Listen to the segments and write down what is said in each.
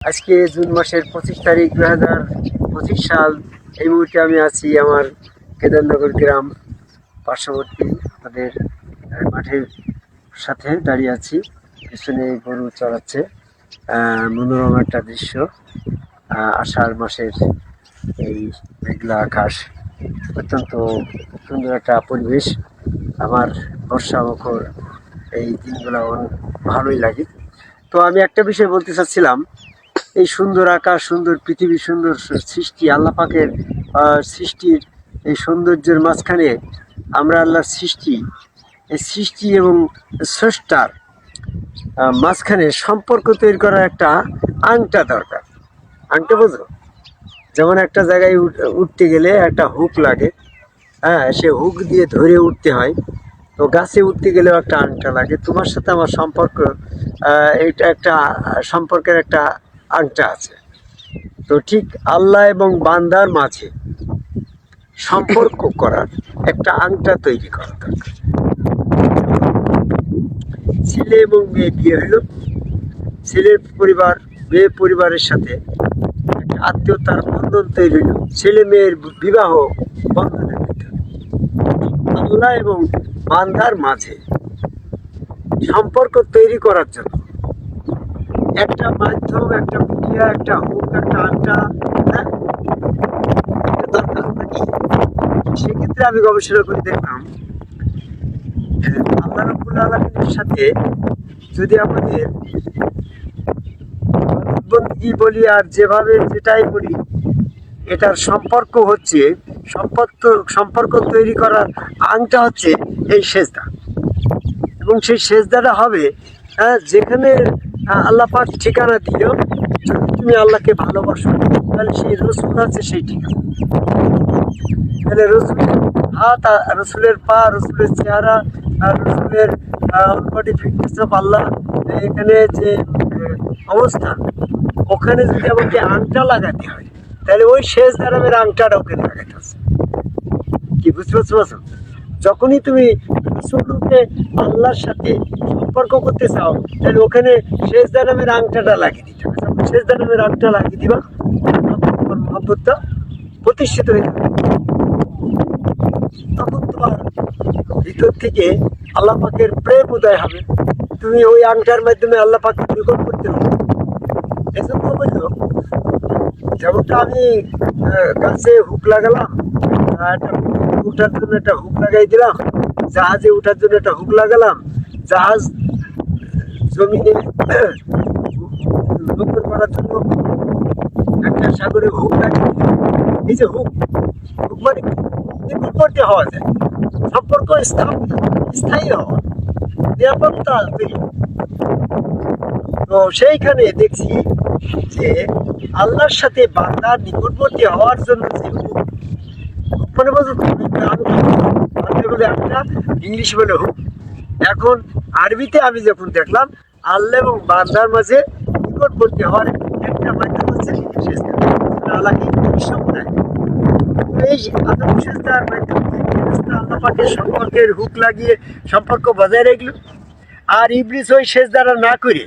আজকে জুন মাসের পঁচিশ তারিখ দু হাজার পঁচিশ সাল। এই মুহূর্তে আমি আছি আমার কেদারনগর গ্রাম পার্শ্ববর্তী আমাদের মাঠের সাথে দাঁড়িয়ে আছি। পিছনে গরু চড়াচ্ছে মনোরম একটা দৃশ্য। আষাঢ় মাসের এই মেঘলা আকাশ। অত্যন্ত সুন্দর একটা পরিবেশ। আমার বর্ষা মুখর এই দিনগুলো ভালোই লাগে। তো আমি একটা বিষয় বলতে চাচ্ছিলাম এই সুন্দর আকাশ, সুন্দর পৃথিবী, সুন্দর সৃষ্টি, আল্লাহ পাকের সৃষ্টির এই সৌন্দর্যের মাঝখানে আমরা আল্লাহর সৃষ্টি। এই সৃষ্টি এবং স্রষ্টার মাঝখানে সম্পর্ক তৈরি করার একটা আংটা দরকার। আংটা বোঝো? যেমন একটা জায়গায় উঠ- উঠতে গেলে একটা হুক লাগে। হ্যাঁ সে হুক দিয়ে ধরে উঠতে হয়। তো গাছে উঠতে গেলেও একটা আংটা লাগে। তোমার সাথে আমার সম্পর্ক এটা একটা, সম্পর্কের একটা আংটা আছে। তো ঠিক আল্লাহ এবং বান্দার মাঝে সম্পর্ক করার একটা আংটা তৈরি করা দরকার। ছেলে এবং মেয়ে বিয়ে হইল ছেলের পরিবার, মেয়ে পরিবারের সাথে আত্মীয়তার বন্ধন তৈরি হইল ছেলে মেয়ের বিবাহ বন্ধনের ভিতরে। আল্লাহ এবং বান্দার মাঝে সম্পর্ক তৈরি করার জন্য একটা মাধ্যম একটা মিডিয়া একটা হুক একটা আড্ডা হ্যাঁ? সেক্ষেত্রে আমি গবেষণা করে দেখলাম আহ, আল্লাহ রব্বুল সাথে যদি আমাদের বন্দী বলি আর যেভাবে যেটাই বলি এটার সম্পর্ক হচ্ছে সম্পর্ক সম্পর্ক তৈরি করার আংটা হচ্ছে এই সেজদা। এবং সেই সেজদাটা হবে হ্যাঁ, যেখানে আল্লাহ পাক ঠিকানা দিল যদি তুমি আল্লাহকে ভালোবাসো। তাহলে সেই রসুল আছে সেই ঠিকানা। তাহলে রসুলের হাত রসুলের পা রসুলের চেহারা আর রসুলের বডি ফিটনেস অফ আল্লাহ এখানে যে অবস্থান ওখানে যদি আমাকে আংটা লাগাতে হয় তাহলে ওই শেষ দারামের আংটাটা ওখানে লাগাতে হবে। কি বুঝতে পারছ? যখনই তুমি রসুলকে আল্লাহর সাথে সম্পর্ক করতে চাও, তাহলে ওখানে শেষ দারামের আংটাটা লাগিয়ে দিতে হবে। শেষ দারামের আংটা লাগিয়ে দিবা তোমার মহব্বতটা প্রতিষ্ঠিত হয়ে যাবে। তখন তোমার ভিতর থেকে আল্লাহ পাকের প্রেম উদয় হবে। তুমি ওই আংটার মাধ্যমে আল্লাহ পাকে নিকট করতে হবে। এসব বলল, যেমনটা আমি গাছে হুক লাগালাম একটা জন্য একটা হুক লাগাই দিলাম জাহাজে উঠার জন্য একটা হুক লাগালাম। জাহাজ জমিনে নোংর করার জন্য একটা সাগরে হুক দিলাম। এই যে হুক হুক মানে? নিকটবর্তী হওয়া যায়। সম্পর্ক স্থায়ী হওয়া। নিরাপত্তা তৈরি তো সেইখানে দেখছি যে আল্লাহর সাথে বান্দার নিকটবর্তী হওয়ার জন্য যে মানে বলছো বলে একটা ইংলিশ বলে হুক। এখন আরবিতে আমি যখন দেখলাম, আল্লাহ এবং বান্দার মাঝে নিকটবর্তী হওয়ার একটা মাধ্যম হচ্ছে এই আদম সেজদার সম্পর্কের হুক লাগিয়ে সম্পর্ক বজায় রাখল। আর ইবলিস ওই সেজদারা না করে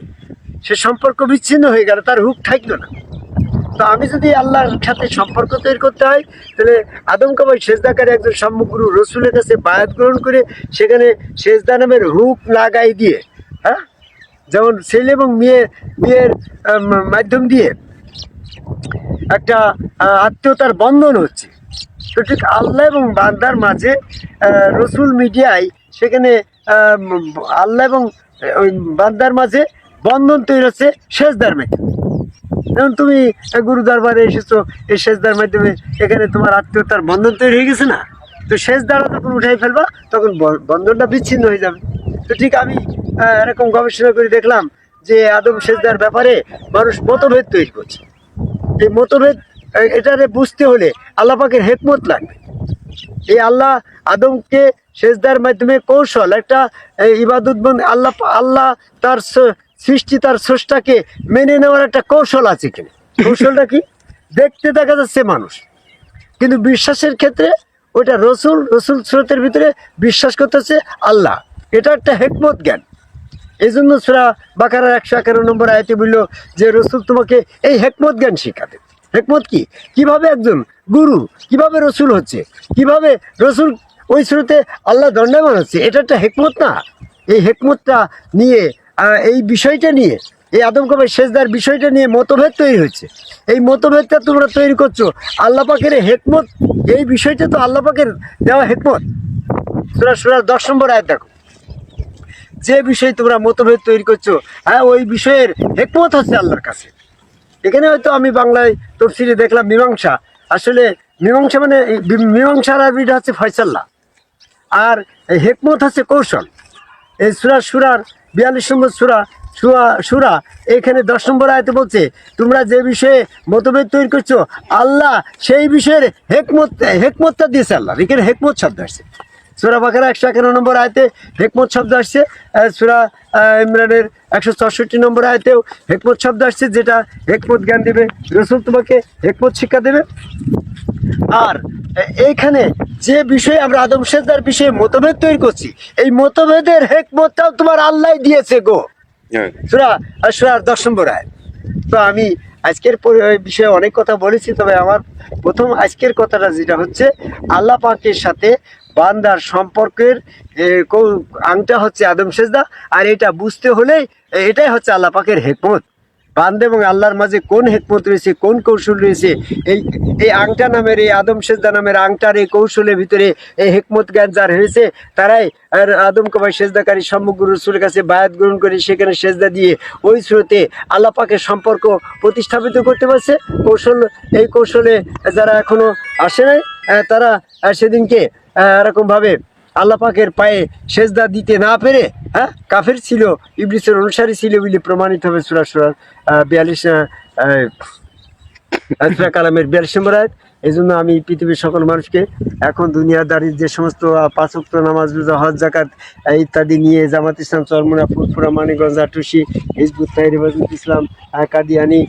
সে সম্পর্ক বিচ্ছিন্ন হয়ে গেল, তার হুক থাকল না। তো আমি যদি আল্লাহর সাথে সম্পর্ক তৈরি করতে হয়, তাহলে আদম কামাই সেজদাকারী একজন সম্মুখগুরু রসুলের কাছে বায়াত গ্রহণ করে সেখানে সেজদা নামের হুক লাগাই দিয়ে হ্যাঁ? যেমন ছেলে এবং মেয়ে বিয়ের মাধ্যম দিয়ে একটা আত্মীয়তার বন্ধন হচ্ছে। তো ঠিক আল্লাহ এবং বান্দার মাঝে রসুল মিডিয়ায় সেখানে আল্লাহ এবং বান্দার মাঝে বন্ধন তৈরি হচ্ছে শেষদার মাধ্যমে। যেমন তুমি গুরু দরবারে এসেছ, এই শেষদার মাধ্যমে এখানে তোমার আত্মীয়তার বন্ধন তৈরি হয়ে গেছে না? তো শেষ দ্বারা যখন উঠাই ফেলবা, তখন বন্ধনটা বিচ্ছিন্ন হয়ে যাবে। তো ঠিক আমি এরকম গবেষণা করে দেখলাম যে আদম সেজদার ব্যাপারে মানুষ মতভেদ তৈরি করছে। এই মতভেদ এটারে বুঝতে হলে আল্লাহ পাকের হেকমত লাগবে। এই আল্লাহ আদমকে সেজদার মাধ্যমে কৌশল, একটা ইবাদত আল্লাহ আল্লাহ তার সৃষ্টি তার স্রষ্টাকে মেনে নেওয়ার একটা কৌশল আছে কিনা। কৌশলটা কি? দেখতে দেখা যাচ্ছে মানুষ। কিন্তু বিশ্বাসের ক্ষেত্রে ওইটা রসুল রসুল স্রোতের ভিতরে বিশ্বাস করতেছে আল্লাহ। এটা একটা হেকমত জ্ঞান। এই জন্য সুরা বাকারার একশো এগারো নম্বর আয়তে বলল যে, রসুল তোমাকে এই হেকমত জ্ঞান শেখাবে। হেকমত কি? কীভাবে একজন গুরু, কীভাবে রসুল হচ্ছে, কীভাবে রসুল ওই স্রোতে আল্লাহ দণ্ডায়মান হচ্ছে, এটা একটা হেকমত না। এই হেকমতটা নিয়ে এই বিষয়টা নিয়ে, এই আদম কবে শেষদার বিষয়টা নিয়ে মতভেদ তৈরি হচ্ছে এই মতভেদটা তোমরা তৈরি করছ। আল্লাহ পাকের এই হেকমত, এই বিষয়টা তো আল্লাহ পাকের দেওয়া হেকমত। সুরা সুরার দশ নম্বর আয়াত দেখো। যে বিষয়ে তোমরা মতভেদ তৈরি করছ হ্যাঁ ওই বিষয়ের হেকমত হচ্ছে আল্লাহর কাছে। এখানে হয়তো আমি বাংলায় তফসিলে দেখলাম মীমাংসা। আসলে মীমাংসা মানে মীমাংসার আরবিটা হচ্ছে ফয়সাল্লা আর হেকমত হচ্ছে কৌশল। এই সুরা সুরার বিয়াল্লিশ নম্বর সুরা সুরা সুরা এখানে দশ নম্বর আয়তে বলছে, তোমরা যে বিষয়ে মতভেদ তৈরি করছ, আল্লাহ সেই বিষয়ের হেকমত, হেকমতটা দিয়েছে আল্লাহ। এখানে হেকমত শব্দ আসছে। সুরা বাকারা একশো একান্ন নম্বর আয়তে হেকমত শব্দ আসছে সুরা ইমরানের একশো চৌষট্টি নম্বর আয়তেও হেকমত শব্দ আসছে, যেটা হেকমত জ্ঞান দেবে। রসুল তোমাকে হেকমত শিক্ষা দেবে। আর এইখানে যে বিষয়ে আমরা আদম সেজদার বিষয়ে মতভেদ তৈরি করছি এই মতভেদের হেকমতটাও তোমার আল্লাহ দিয়েছে গো। হ্যাঁ। সুরা সুরার দশ নম্বর আয়। তো আমি আজকের বিষয়ে অনেক কথা বলেছি তবে আমার প্রথম আজকের কথাটা যেটা হচ্ছে আল্লাহ পাকের সাথে বান্দার সম্পর্কের আংটা হচ্ছে আদম সেজদা আর এটা বুঝতে হলেই এটাই হচ্ছে আল্লাহ পাকের হেকমত। বান্দে এবং আল্লাহর মাঝে কোন হেকমত রয়েছে, কোন কৌশল রয়েছে, এই এই আংটা নামের, এই আদম সেজদা নামের আংটার এই কৌশলের ভিতরে এই হেকমত জ্ঞান যার হয়েছে, তারাই আদম কবাই সেজদাকারী সমগ্র রসুলের কাছে বায়াত গ্রহণ করে সেখানে সেজদা দিয়ে ওই স্রোতে আল্লাহ পাকের সম্পর্ক প্রতিস্থাপিত করতে পারছে। কৌশল, এই কৌশলে যারা এখনও আসে নাই তারা সেদিনকে এরকমভাবে আল্লাহ পাকের পায়ে সেজদা দিতে না পেরে হ্যাঁ কাফের ছিল, ইবলিসের অনুসারী ছিল বলে প্রমাণিত হবে সুরা সুরার বিয়াল্লিশ কালামের বিয়াল্লিশ নম্বর আয়াত। এই জন্য আমি পৃথিবীর সকল মানুষকে এখন দুনিয়াদারির যে সমস্ত পাঁচক্ত নামাজ, রোজা, হজ জাকাত ইত্যাদি নিয়ে জামাত ইসলাম, চরমুনা ফুরফুরা মানিগঞ্জ আটুসি, হিজবুত তাহির হেফাজত ইসলাম কাদিয়ানি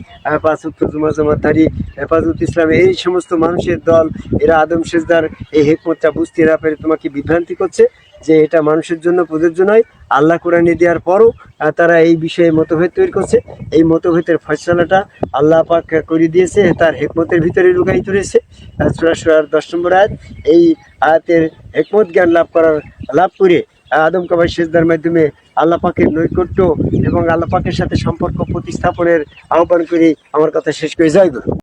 পাঁচক্ত জুমা জমাতারি হেফাজত ইসলাম, এই সমস্ত মানুষের দল, এরা আদম সেজদার এই হেকমতটা বুঝতে না পেরে তোমাকে বিভ্রান্তি করছে। যে এটা মানুষের জন্য প্রযোজ্য নয়। আল্লাহ কোরআনে দেওয়ার পরও তারা এই বিষয়ে মতভেদ তৈরি করছে। এই মতভেদের ফয়সলাটা আল্লাহ পাক করে দিয়েছে তার হেকমতের ভিতরে লুকায়িত রয়েছে আহ, সূরা দশ নম্বর আয়াত এই আয়াতের হেকমত জ্ঞান লাভ করার লাভ করে আদম কাবাই সেজদার মাধ্যমে আল্লাহ পাকের নৈকট্য এবং আল্লাহ পাকের সাথে সম্পর্ক প্রতিস্থাপনের আহ্বান করে আমার কথা শেষ করে গুরু